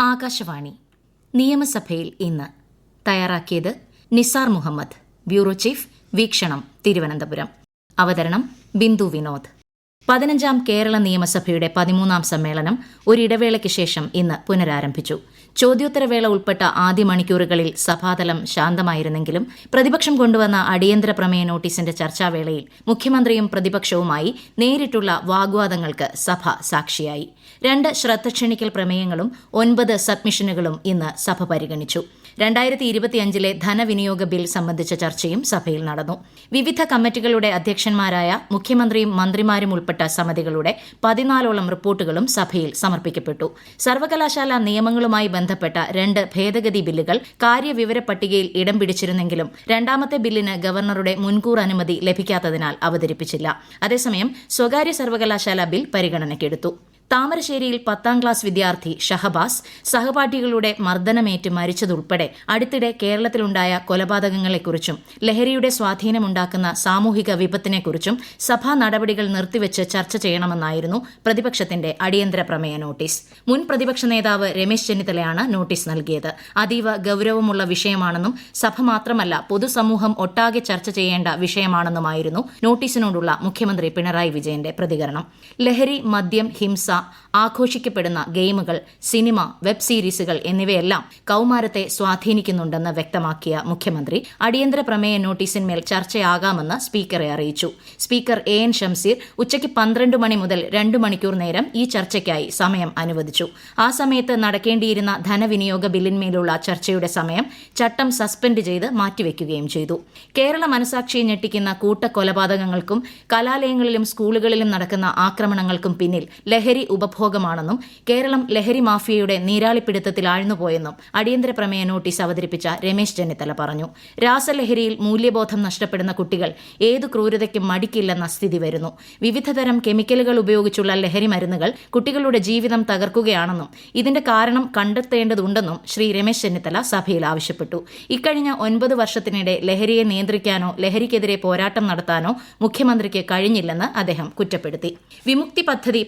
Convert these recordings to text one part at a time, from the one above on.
ആകാശവാണി. നിയമസഭയിൽ ഇന്ന് തയ്യാറാക്കിയത് നിസാർ മുഹമ്മദ്. ബ്യൂറോ ചീഫ് വീക്ഷണം തിരുവനന്തപുരം. അവതരണം ബിന്ദു വിനോദ്. പതിനഞ്ചാം കേരള നിയമസഭയുടെ പതിമൂന്നാം സമ്മേളനം ഒരിടവേളയ്ക്ക് ശേഷം ഇന്ന് പുനരാരംഭിച്ചു. ചോദ്യോത്തരവേള ഉൾപ്പെട്ട ആദ്യ മണിക്കൂറുകളിൽ സഭാതലം ശാന്തമായിരുന്നെങ്കിലും പ്രതിപക്ഷം കൊണ്ടുവന്ന അടിയന്തര പ്രമേയ നോട്ടീസിന്റെ ചർച്ചാവേളയിൽ മുഖ്യമന്ത്രിയും പ്രതിപക്ഷവുമായി നേരിട്ടുള്ള വാഗ്വാദങ്ങൾക്ക് സഭ സാക്ഷിയായി. രണ്ട് ശ്രദ്ധ ക്ഷണിക്കൽ പ്രമേയങ്ങളും ഒൻപത് സബ്മിഷനുകളും ഇന്ന് സഭ പരിഗണിച്ചു. രണ്ടായിരത്തി ഇരുപത്തിയഞ്ചിലെ ധനവിനിയോഗ ബിൽ സംബന്ധിച്ച ചർച്ചയും സഭയിൽ നടന്നു. വിവിധ കമ്മിറ്റികളുടെ അധ്യക്ഷന്മാരായ മുഖ്യമന്ത്രിയും മന്ത്രിമാരും ഉൾപ്പെട്ട സമിതികളുടെ പതിനാലോളം റിപ്പോർട്ടുകളും സഭയിൽ സമർപ്പിക്കപ്പെട്ടു. സർവകലാശാല നിയമങ്ങളുമായി ബന്ധപ്പെട്ട രണ്ട് ഭേദഗതി ബില്ലുകൾ കാര്യവിവര പട്ടികയിൽ ഇടം പിടിച്ചിരുന്നെങ്കിലും രണ്ടാമത്തെ ബില്ലിന് ഗവർണറുടെ മുൻകൂർ അനുമതി ലഭിക്കാത്തതിനാൽ അവതരിപ്പിച്ചില്ല. അതേസമയം സ്വകാര്യ സർവകലാശാല ബിൽ പരിഗണനയ്ക്കെടുത്തു. താമരശ്ശേരിയിൽ പത്താം ക്ലാസ് വിദ്യാർത്ഥി ഷഹബാസ് സഹപാഠികളുടെ മർദ്ദനമേറ്റ് മരിച്ചതുൾപ്പെടെ അടുത്തിടെ കേരളത്തിലുണ്ടായ കൊലപാതകങ്ങളെക്കുറിച്ചും ലഹരിയുടെ സ്വാധീനമുണ്ടാക്കുന്ന സാമൂഹിക വിപത്തിനെക്കുറിച്ചും സഭാ നടപടികൾ നിർത്തിവെച്ച് ചർച്ച ചെയ്യണമെന്നായിരുന്നു പ്രതിപക്ഷത്തിന്റെ അടിയന്തര പ്രമേയ നോട്ടീസ്. മുൻ പ്രതിപക്ഷ നേതാവ് രമേശ് ചെന്നിത്തലയാണ് നോട്ടീസ് നൽകിയത്. അതീവ ഗൌരവമുള്ള വിഷയമാണെന്നും സഭ മാത്രമല്ല പൊതുസമൂഹം ഒട്ടാകെ ചർച്ച ചെയ്യേണ്ട വിഷയമാണെന്നുമായിരുന്നു നോട്ടീസിനോടുള്ള മുഖ്യമന്ത്രി പിണറായി വിജയന്റെ പ്രതികരണം. ലഹരി മദ്യം ഹിംസ ആഘോഷിക്കപ്പെടുന്ന ഗെയിമുകൾ സിനിമ വെബ് സീരീസുകൾ എന്നിവയെല്ലാം കൌമാരത്തെ സ്വാധീനിക്കുന്നുണ്ടെന്ന് വ്യക്തമാക്കിയ മുഖ്യമന്ത്രി അടിയന്തര പ്രമേയ നോട്ടീസിന്മേൽ ചർച്ചയാകാമെന്ന് സ്പീക്കറെ അറിയിച്ചു. സ്പീക്കർ എ എൻ ഷംസീർ ഉച്ചയ്ക്ക് പന്ത്രണ്ട് മണി മുതൽ രണ്ട് മണിക്കൂർ നേരം ഈ ചർച്ചയ്ക്കായി സമയം അനുവദിച്ചു. ആ സമയത്ത് നടക്കേണ്ടിയിരുന്ന ധനവിനിയോഗ ബില്ലിന്മേലുള്ള ചർച്ചയുടെ സമയം ചട്ടം സസ്പെൻഡ് ചെയ്ത് മാറ്റിവെക്കുകയും ചെയ്തു. കേരള മനസാക്ഷിയെ ഞെട്ടിക്കുന്ന കൂട്ടക്കൊലപാതകങ്ങൾക്കും കലാലയങ്ങളിലും സ്കൂളുകളിലും നടക്കുന്ന ആക്രമണങ്ങൾക്കും പിന്നിൽ ലഹരി ഉപഭോഗമാണെന്നും കേരളം ലഹരി മാഫിയയുടെ നീരാളിപ്പിടുത്തത്തിൽ ആഴ്ന്നുപോയെന്നും അടിയന്തര പ്രമേയ നോട്ടീസ് അവതരിപ്പിച്ച രമേശ് ചെന്നിത്തല പറഞ്ഞു. രാസലഹരിയിൽ മൂല്യബോധം നഷ്ടപ്പെടുന്ന കുട്ടികൾ ഏതു ക്രൂരതയ്ക്കും മടിക്കില്ലെന്ന സ്ഥിതി വരുന്നു. വിവിധതരം കെമിക്കലുകൾ ഉപയോഗിച്ചുള്ള ലഹരി മരുന്നുകൾ കുട്ടികളുടെ ജീവിതം തകർക്കുകയാണെന്നും ഇതിന്റെ കാരണം കണ്ടെത്തേണ്ടതുണ്ടെന്നും ശ്രീ രമേശ് ചെന്നിത്തല സഭയിൽ ആവശ്യപ്പെട്ടു. ഇക്കഴിഞ്ഞ ഒൻപത് വർഷത്തിനിടെ ലഹരിയെ നിയന്ത്രിക്കാനോ ലഹരിക്കെതിരെ പോരാട്ടം നടത്താനോ മുഖ്യമന്ത്രിക്ക് കഴിഞ്ഞില്ലെന്ന് അദ്ദേഹം കുറ്റപ്പെടുത്തി. വിമുക്തി പദ്ധതി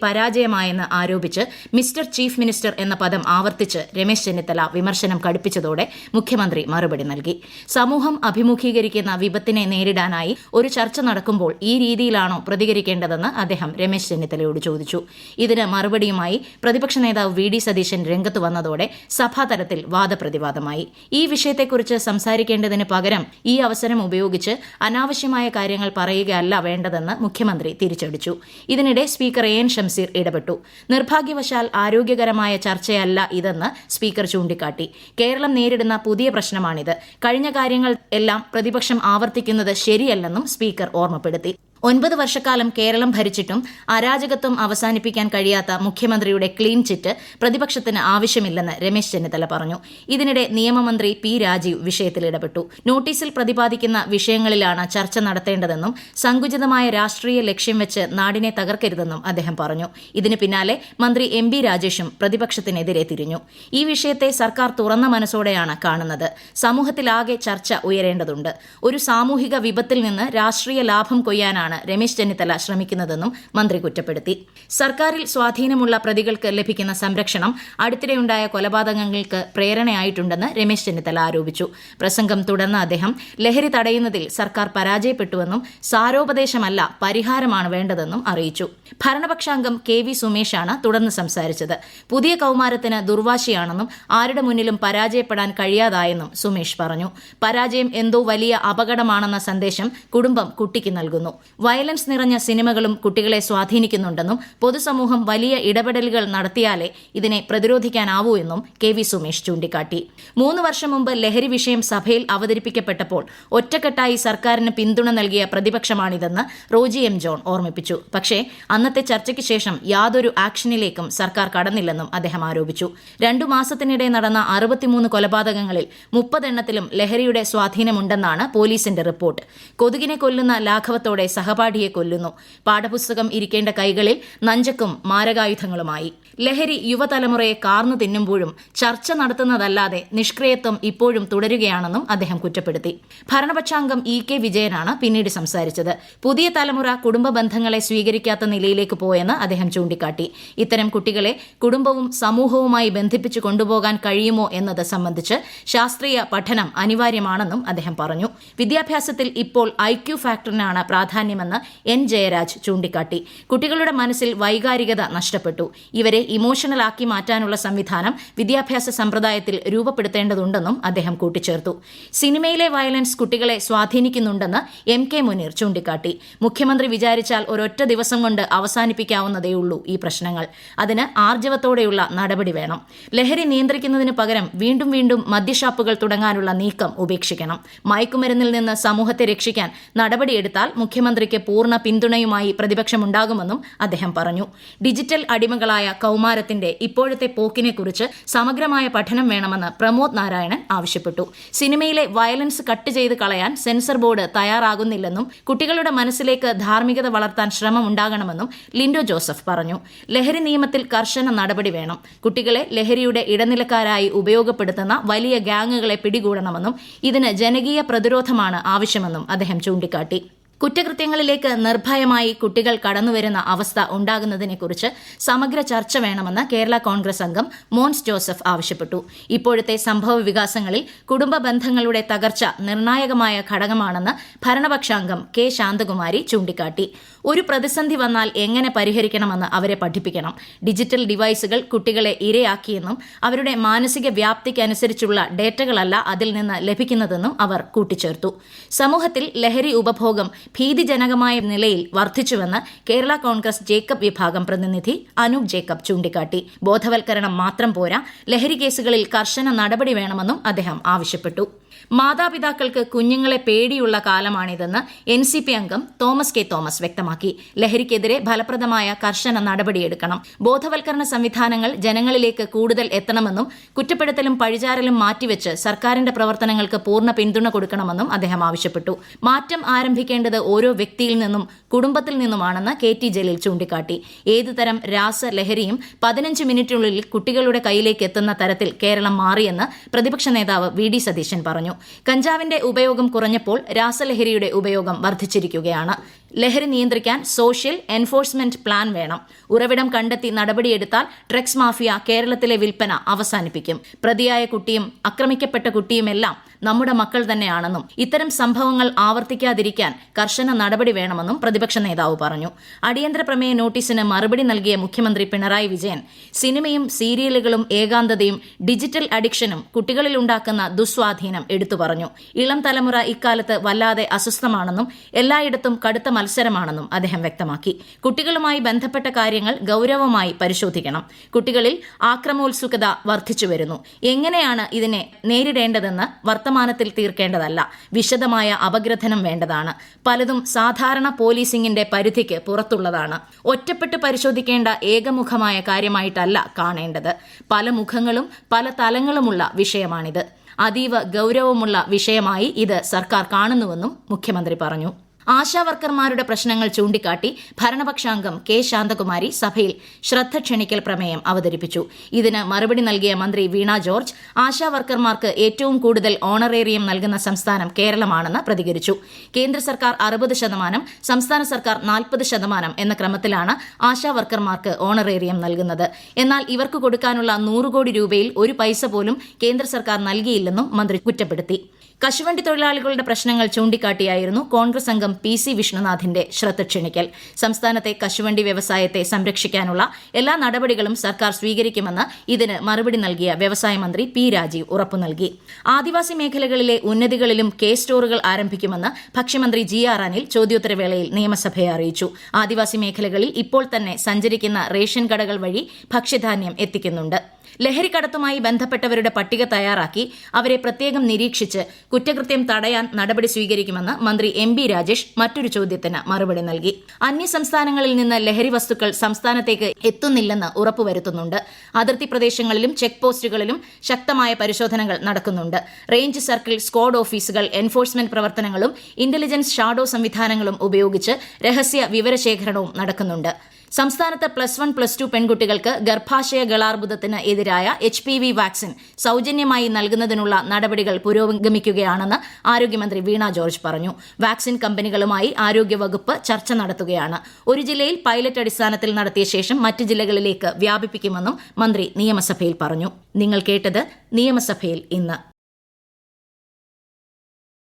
പരാജയമായെന്ന് ആരോപിച്ച് മിസ്റ്റർ ചീഫ് മിനിസ്റ്റർ എന്ന പദം ആവർത്തിച്ച് രമേശ് ചെന്നിത്തല വിമർശനം കടുപ്പിച്ചതോടെ മുഖ്യമന്ത്രി മറുപടി നൽകി. സമൂഹം അഭിമുഖീകരിക്കുന്ന വിപത്തിനെ നേരിടാനായി ഒരു ചർച്ച നടക്കുമ്പോൾ ഈ രീതിയിലാണോ പ്രതികരിക്കേണ്ടതെന്ന് അദ്ദേഹം രമേശ് ചെന്നിത്തലയോട് ചോദിച്ചു. ഇതിന് മറുപടിയുമായി പ്രതിപക്ഷ നേതാവ് വി ഡി സതീശൻ രംഗത്ത് വന്നതോടെ സഭാതലത്തിൽ വാദപ്രതിവാദമായി. ഈ വിഷയത്തെക്കുറിച്ച് സംസാരിക്കേണ്ടതിന് പകരം ഈ അവസരം ഉപയോഗിച്ച് അനാവശ്യമായ കാര്യങ്ങൾ പറയുകയല്ല വേണ്ടതെന്ന് മുഖ്യമന്ത്രി തിരിച്ചടിച്ചു. ഇതിനിടെ സ്പീക്കർ എ എൻ ഷംസീർ ഇടപെട്ടു. നിർഭാഗ്യവശാൽ ആരോഗ്യകരമായ ചർച്ചയല്ല ഇതെന്ന് സ്പീക്കർ ചൂണ്ടിക്കാട്ടി. കേരളം നേരിടുന്ന പുതിയ പ്രശ്നമാണിത്. കഴിഞ്ഞ കാര്യങ്ങൾ എല്ലാം പ്രതിപക്ഷം ആവർത്തിക്കുന്നത് ശരിയല്ലെന്നും സ്പീക്കർ ഓർമ്മപ്പെടുത്തി. ഒൻപത് വർഷക്കാലം കേരളം ഭരിച്ചിട്ടും അരാജകത്വം അവസാനിപ്പിക്കാൻ കഴിയാത്ത മുഖ്യമന്ത്രിയുടെ ക്ലീൻ ചിറ്റ് പ്രതിപക്ഷത്തിന് ആവശ്യമില്ലെന്ന് രമേശ് ചെന്നിത്തല പറഞ്ഞു. ഇതിനിടെ നിയമമന്ത്രി പി രാജീവ് വിഷയത്തിൽ ഇടപെട്ടു. നോട്ടീസിൽ പ്രതിപാദിക്കുന്ന വിഷയങ്ങളിലാണ് ചർച്ച നടത്തേണ്ടതെന്നും സങ്കുചിതമായ രാഷ്ട്രീയ ലക്ഷ്യം വെച്ച് നാടിനെ തകർക്കരുതെന്നും അദ്ദേഹം പറഞ്ഞു. ഇതിന് പിന്നാലെ മന്ത്രി എം ബി രാജേഷും പ്രതിപക്ഷത്തിനെതിരെ തിരിഞ്ഞു. ഈ വിഷയത്തെ സർക്കാർ തുറന്ന മനസ്സോടെയാണ് കാണുന്നത്. സമൂഹത്തിലാകെ ചർച്ച ഉയരേണ്ടതുണ്ട്. ഒരു സാമൂഹിക വിപത്തിൽ നിന്ന് രാഷ്ട്രീയ ലാഭം കൊയ്യാനാണ് ആണ് രമേശ് ചെന്നിത്തല ശ്രമിക്കുന്നതെന്നും മന്ത്രി കുറ്റപ്പെടുത്തി. സർക്കാരിൽ സ്വാധീനമുള്ള പ്രതികൾക്ക് ലഭിക്കുന്ന സംരക്ഷണം അടുത്തിടെയുണ്ടായ കൊലപാതകങ്ങൾക്ക് പ്രേരണയായിട്ടുണ്ടെന്ന് രമേശ് ചെന്നിത്തല ആരോപിച്ചു. പ്രസംഗം തുടർന്ന അദ്ദേഹം ലഹരി തടയുന്നതിൽ സർക്കാർ പരാജയപ്പെട്ടുവെന്നും സാരോപദേശമല്ല പരിഹാരമാണ് വേണ്ടതെന്നും അറിയിച്ചു. ഭരണപക്ഷാംഗം കെ വി സുമേഷാണ് തുടർന്ന് സംസാരിച്ചത്. പുതിയ കൌമാരത്തിന് ദുർവാശിയാണെന്നും ആരുടെ മുന്നിലും പരാജയപ്പെടാൻ കഴിയാതായെന്നും സുമേഷ് പറഞ്ഞു. പരാജയം എന്തോ വലിയ അപകടമാണെന്ന സന്ദേശം കുടുംബം കുട്ടിക്ക് നൽകുന്നു. വയലൻസ് നിറഞ്ഞ സിനിമകളും കുട്ടികളെ സ്വാധീനിക്കുന്നുണ്ടെന്നും പൊതുസമൂഹം വലിയ ഇടപെടലുകൾ നടത്തിയാലേ ഇതിനെ പ്രതിരോധിക്കാനാവൂ എന്നും കെ വി സുമേഷ് ചൂണ്ടിക്കാട്ടി. മൂന്ന് വർഷം മുമ്പ് ലഹരി വിഷയം സഭയിൽ അവതരിപ്പിക്കപ്പെട്ടപ്പോൾ ഒറ്റക്കെട്ടായി സർക്കാരിന് പിന്തുണ നൽകിയ പ്രതിപക്ഷമാണിതെന്ന് റോജി എം ജോൺ ഓർമ്മിപ്പിച്ചു. പക്ഷേ അന്നത്തെ ചർച്ചയ്ക്ക് ശേഷം യാതൊരു ആക്ഷനിലേക്കും സർക്കാർ കടന്നില്ലെന്നും അദ്ദേഹം ആരോപിച്ചു. രണ്ടു മാസത്തിനിടെ നടന്ന അറുപത്തിമൂന്ന് കൊലപാതകങ്ങളിൽ മുപ്പതെണ്ണത്തിലും ലഹരിയുടെ സ്വാധീനമുണ്ടെന്നാണ് പോലീസിന്റെ റിപ്പോർട്ട്. കൊതുകിനെ കൊല്ലുന്ന ലാഘവത്തോടെ സഹപാഠിയെ കൊല്ലുന്നു. പാഠപുസ്തകം ഇരിക്കേണ്ട കൈകളിൽ നഞ്ചക്കും മാരകായുധങ്ങളുമായി. ലഹരി യുവതലമുറയെ കാർന്നു തിന്നുമ്പോഴും ചർച്ച നടത്തുന്നതല്ലാതെ നിഷ്ക്രിയത്വം ഇപ്പോഴും തുടരുകയാണെന്നും അദ്ദേഹം കുറ്റപ്പെടുത്തി. ഭരണപക്ഷാംഗം ഇ കെ വിജയനാണ് പിന്നീട് സംസാരിച്ചത്. പുതിയ തലമുറ കുടുംബ ബന്ധങ്ങളെ സ്വീകരിക്കാത്ത നിലയിലേക്ക് പോയെന്ന് അദ്ദേഹം ചൂണ്ടിക്കാട്ടി. ഇത്തരം കുട്ടികളെ കുടുംബവും സമൂഹവുമായി ബന്ധിപ്പിച്ചു കൊണ്ടുപോകാൻ കഴിയുമോ എന്നത് സംബന്ധിച്ച് ശാസ്ത്രീയ പഠനം അനിവാര്യമാണെന്നും അദ്ദേഹം പറഞ്ഞു. വിദ്യാഭ്യാസത്തിൽ ഇപ്പോൾ ഐക്യു ഫാക്ടറിനാണ് പ്രാധാന്യമെന്ന് എൻ ജയരാജ് ചൂണ്ടിക്കാട്ടി. കുട്ടികളുടെ മനസ്സിൽ വൈകാരികത നഷ്ടപ്പെട്ടു. ഇവരെ ഇമോഷണൽ ആക്കി മാറ്റാനുള്ള സംവിധാനം വിദ്യാഭ്യാസ സമ്പ്രദായത്തിൽ രൂപപ്പെടുത്തേണ്ടതുണ്ടെന്നും അദ്ദേഹം കൂട്ടിച്ചേർത്തു. സിനിമയിലെ വയലൻസ് കുട്ടികളെ സ്വാധീനിക്കുന്നുണ്ടെന്ന് എം കെ മുനീർ ചൂണ്ടിക്കാട്ടി. മുഖ്യമന്ത്രി വിചാരിച്ചാൽ ഒരൊറ്റ ദിവസം കൊണ്ട് അവസാനിപ്പിക്കാവുന്നതേയുള്ളൂ ഈ പ്രശ്നങ്ങൾ. അതിന് ആർജവത്തോടെയുള്ള നടപടി വേണം. ലഹരി നിയന്ത്രിക്കുന്നതിന് പകരം വീണ്ടും വീണ്ടും മദ്യഷാപ്പുകൾ തുടങ്ങാനുള്ള നീക്കം ഉപേക്ഷിക്കണം. മയക്കുമരുന്നിൽ നിന്ന് സമൂഹത്തെ രക്ഷിക്കാൻ നടപടിയെടുത്താൽ മുഖ്യമന്ത്രിക്ക് പൂർണ പിന്തുണയുമായി പ്രതിപക്ഷമുണ്ടാകുമെന്നും അദ്ദേഹം പറഞ്ഞു. ഡിജിറ്റൽ അടിമകളായ കൌമാരത്തിന്റെ ഇപ്പോഴത്തെ പോക്കിനെക്കുറിച്ച് സമഗ്രമായ പഠനം വേണമെന്ന് പ്രമോദ് നാരായണൻ ആവശ്യപ്പെട്ടു. സിനിമയിലെ വയലൻസ് കട്ട് ചെയ്ത് കളയാൻ സെൻസർ ബോർഡ് തയ്യാറാകുന്നില്ലെന്നും കുട്ടികളുടെ മനസ്സിലേക്ക് ധാർമ്മികത വളർത്താൻ ശ്രമമുണ്ടാകണമെന്നും ലിൻഡോ ജോസഫ് പറഞ്ഞു. ലഹരി നിയമത്തിൽ കർശന നടപടി വേണം. കുട്ടികളെ ലഹരിയുടെ ഇടനിലക്കാരായി ഉപയോഗപ്പെടുത്തുന്ന വലിയ ഗ്യാങ്ങുകളെ പിടികൂടണമെന്നും ഇതിന് ജനകീയ പ്രതിരോധമാണ് ആവശ്യമെന്നും അദ്ദേഹം ചൂണ്ടിക്കാട്ടി. കുറ്റകൃത്യങ്ങളിലേക്ക് നിർഭയമായി കുട്ടികൾ കടന്നുവരുന്ന അവസ്ഥ ഉണ്ടാകുന്നതിനെക്കുറിച്ച് സമഗ്ര ചർച്ച വേണമെന്ന് കേരള കോൺഗ്രസ് അംഗം മോൻസ് ജോസഫ് ആവശ്യപ്പെട്ടു. ഇപ്പോഴത്തെ സംഭവ വികാസങ്ങളിൽ കുടുംബ ബന്ധങ്ങളുടെ തകർച്ച നിർണായകമായ ഘടകമാണെന്ന് ഭരണപക്ഷാംഗം കെ ശാന്തകുമാരി ചൂണ്ടിക്കാട്ടി. ഒരു പ്രതിസന്ധി വന്നാൽ എങ്ങനെ പരിഹരിക്കണമെന്ന് അവരെ പഠിപ്പിക്കണം. ഡിജിറ്റൽ ഡിവൈസുകൾ കുട്ടികളെ ഇരയാക്കിയെന്നും അവരുടെ മാനസിക വ്യാപ്തിക്കനുസരിച്ചുള്ള ഡേറ്റകളല്ല അതിൽ നിന്ന് ലഭിക്കുന്നതെന്നും അവർ കൂട്ടിച്ചേർത്തു. സമൂഹത്തിൽ ലഹരി ഉപഭോഗം ഭീതിജനകമായ നിലയിൽ വർദ്ധിച്ചുവെന്ന് കേരള കോൺഗ്രസ് ജേക്കബ് വിഭാഗം പ്രതിനിധി അനൂപ് ജേക്കബ് ചൂണ്ടിക്കാട്ടി. ബോധവൽക്കരണം മാത്രം പോരാ ലഹരി കേസുകളിൽ കർശന നടപടി വേണമെന്നും അദ്ദേഹം ആവശ്യപ്പെട്ടു. മാതാപിതാക്കൾക്ക് കുഞ്ഞുങ്ങളെ പേടിയുള്ള കാലമാണിതെന്ന് എൻ സി പി അംഗം തോമസ് കെ തോമസ് വ്യക്തമാക്കി. ലഹരിക്കെതിരെ ഫലപ്രദമായ കർശന നടപടിയെടുക്കണം. ബോധവൽക്കരണ സംവിധാനങ്ങൾ ജനങ്ങളിലേക്ക് കൂടുതൽ എത്തണമെന്നും കുറ്റപ്പെടുത്തലും പഴിചാരലും മാറ്റിവെച്ച് സർക്കാരിന്റെ പ്രവർത്തനങ്ങൾക്ക് പൂർണ പിന്തുണ കൊടുക്കണമെന്നും അദ്ദേഹം ആവശ്യപ്പെട്ടു. മാറ്റം ആരംഭിക്കേണ്ടത് ഓരോ വ്യക്തിയിൽ നിന്നും കുടുംബത്തിൽ നിന്നുമാണെന്ന് കെ ടി ജലീൽ ചൂണ്ടിക്കാട്ടി. ഏതുതരം രാസലഹരിയും പതിനഞ്ച് മിനിറ്റിനുള്ളിൽ കുട്ടികളുടെ കയ്യിലേക്ക് എത്തുന്ന തരത്തിൽ കേരളം മാറിയെന്ന് പ്രതിപക്ഷ നേതാവ് വി ഡി സതീശൻ പറഞ്ഞു. കഞ്ചാവിന്റെ ഉപയോഗം കുറഞ്ഞപ്പോൾ രാസലഹരിയുടെ ഉപയോഗം വർദ്ധിച്ചിരിക്കുകയാണ്. ലഹരി നിയന്ത്രിക്കാൻ സോഷ്യൽ എൻഫോഴ്സ്മെന്റ് പ്ലാൻ വേണം. ഉറവിടം കണ്ടെത്തി നടപടിയെടുത്താൽ ഡ്രഗ്സ് മാഫിയ കേരളത്തിലെ വിൽപ്പന അവസാനിപ്പിക്കും. പ്രതിയായ കുട്ടിയും ആക്രമിക്കപ്പെട്ട കുട്ടിയുമെല്ലാം നമ്മുടെ മക്കൾ തന്നെയാണെന്നും ഇത്തരം സംഭവങ്ങൾ ആവർത്തിക്കാതിരിക്കാൻ കർശന നടപടി വേണമെന്നും പ്രതിപക്ഷ നേതാവ് പറഞ്ഞു. അടിയന്തര പ്രമേയ നോട്ടീസിന് മറുപടി നൽകിയ മുഖ്യമന്ത്രി പിണറായി വിജയൻ സിനിമയും സീരിയലുകളും ഏകാന്തതയും ഡിജിറ്റൽ അഡിക്ഷനും കുട്ടികളിൽ ഉണ്ടാക്കുന്ന ദുസ്വാധീനം എടുത്തു പറഞ്ഞു. ഇളം തലമുറ ഇക്കാലത്ത് വല്ലാതെ അസ്വസ്ഥമാണെന്നും എല്ലായിടത്തും കടുത്ത മത്സരമാണെന്നും അദ്ദേഹം വ്യക്തമാക്കി. കുട്ടികളുമായി ബന്ധപ്പെട്ട കാര്യങ്ങൾ ഗൌരവമായി പരിശോധിക്കണം. കുട്ടികളിൽ ആക്രമോത്സുകത വർദ്ധിച്ചുവരുന്നു എങ്ങനെയാണ് ഇതിനെ നേരിടേണ്ടതെന്ന് വർത്തമാനത്തിൽ തീർക്കേണ്ടതല്ല. വിശദമായ അപഗ്രഥനം വേണ്ടതാണ്. പലതും സാധാരണ പോലീസിംഗിന്റെ പരിധിക്ക് പുറത്തുള്ളതാണ്. ഒറ്റപ്പെട്ട് പരിശോധിക്കേണ്ട ഏകമുഖമായ കാര്യമായിട്ടല്ല കാണേണ്ടത്. പല മുഖങ്ങളും പല തലങ്ങളുമുള്ള വിഷയമാണിത്. അതീവ ഗൌരവമുള്ള വിഷയമായി ഇത് സർക്കാർ കാണുന്നുവെന്നും മുഖ്യമന്ത്രി പറഞ്ഞു. ആശാവർക്കർമാരുടെ പ്രശ്നങ്ങൾ ചൂണ്ടിക്കാട്ടി ഭരണപക്ഷാംഗം കെ ശാന്തകുമാരി സഭയിൽ ശ്രദ്ധ ക്ഷണിക്കൽ പ്രമേയം അവതരിപ്പിച്ചു. ഇതിന് മറുപടി നൽകിയ മന്ത്രി വീണ ജോർജ് ആശാവർക്കർമാർക്ക് ഏറ്റവും കൂടുതൽ ഓണറേറിയം നൽകുന്ന സംസ്ഥാനം കേരളമാണെന്ന് പ്രതികരിച്ചു. കേന്ദ്ര സർക്കാർ അറുപത് ശതമാനം സംസ്ഥാന സർക്കാർ നാൽപ്പത് ശതമാനം എന്ന ക്രമത്തിലാണ് ആശാവർക്കർമാർക്ക് ഓണറേറിയം നൽകുന്നത്. എന്നാൽ ഇവർക്ക് കൊടുക്കാനുള്ള നൂറ് കോടി രൂപയിൽ ഒരു പൈസ പോലും കേന്ദ്ര സർക്കാർ നൽകിയില്ലെന്നും മന്ത്രി കുറ്റപ്പെടുത്തി. കശുവണ്ടി തൊഴിലാളികളുടെ പ്രശ്നങ്ങൾ ചൂണ്ടിക്കാട്ടിയായിരുന്നു കോൺഗ്രസ് അംഗം പി സി വിഷ്ണുനാഥിന്റെ ശ്രദ്ധ ക്ഷണിക്കൽ. സംസ്ഥാനത്തെ കശുവണ്ടി വ്യവസായത്തെ സംരക്ഷിക്കാനുള്ള എല്ലാ നടപടികളും സർക്കാർ സ്വീകരിക്കുമെന്ന് ഇതിന് മറുപടി നൽകിയ വ്യവസായ മന്ത്രി പി രാജീവ് ഉറപ്പു നൽകി. ആദിവാസി മേഖലകളിലെ ഉന്നതികളിലും കെ സ്റ്റോറുകൾ ആരംഭിക്കുമെന്ന് ഭക്ഷ്യമന്ത്രി ജി ആർ അനിൽ ചോദ്യോത്തരവേളയിൽ നിയമസഭയെ അറിയിച്ചു. ആദിവാസി മേഖലകളിൽ ഇപ്പോൾ തന്നെ സഞ്ചരിക്കുന്ന റേഷൻ കടകൾ വഴി ഭക്ഷ്യധാന്യം എത്തിക്കുന്നുണ്ട്. ലഹരിക്കടത്തുമായി ബന്ധപ്പെട്ടവരുടെ പട്ടിക തയ്യാറാക്കി അവരെ പ്രത്യേകം നിരീക്ഷിച്ച് കുറ്റകൃത്യം തടയാൻ നടപടി സ്വീകരിക്കുമെന്ന് മന്ത്രി എം ബി രാജേഷ് മറ്റൊരു ചോദ്യത്തിന് മറുപടി നൽകി. അന്യ സംസ്ഥാനങ്ങളിൽ നിന്ന് ലഹരി വസ്തുക്കൾ സംസ്ഥാനത്തേക്ക് എത്തുന്നില്ലെന്ന് ഉറപ്പുവരുത്തുന്നുണ്ട്. അതിർത്തി പ്രദേശങ്ങളിലും ചെക്ക് പോസ്റ്റുകളിലും ശക്തമായ പരിശോധനകൾ നടക്കുന്നുണ്ട്. റേഞ്ച് സർക്കിൾ സ്ക്വാഡ് ഓഫീസുകൾ എൻഫോഴ്സ്മെന്റ് പ്രവർത്തനങ്ങളും ഇന്റലിജൻസ് ഷാഡോ സംവിധാനങ്ങളും ഉപയോഗിച്ച് രഹസ്യ വിവരശേഖരണവും നടക്കുന്നുണ്ട്. സംസ്ഥാനത്ത് പ്ലസ് വൺ പ്ലസ് ടു പെൺകുട്ടികൾക്ക് ഗർഭാശയ ഗളാർബുദത്തിന് എതിരായ എച്ച് പി വി വാക്സിൻ സൌജന്യമായി നൽകുന്നതിനുള്ള നടപടികൾ പുരോഗമിക്കുകയാണെന്ന് ആരോഗ്യമന്ത്രി വീണ ജോർജ് പറഞ്ഞു. വാക്സിൻ കമ്പനികളുമായി ആരോഗ്യവകുപ്പ് ചർച്ച നടത്തുകയാണ്. ഒരു ജില്ലയിൽ പൈലറ്റ് അടിസ്ഥാനത്തിൽ നടത്തിയ ശേഷം മറ്റ് ജില്ലകളിലേക്ക് വ്യാപിപ്പിക്കുമെന്നും മന്ത്രി നിയമസഭയിൽ പറഞ്ഞു. നിങ്ങൾ കേട്ടത് നിയമസഭയിൽ ഇന്ന്.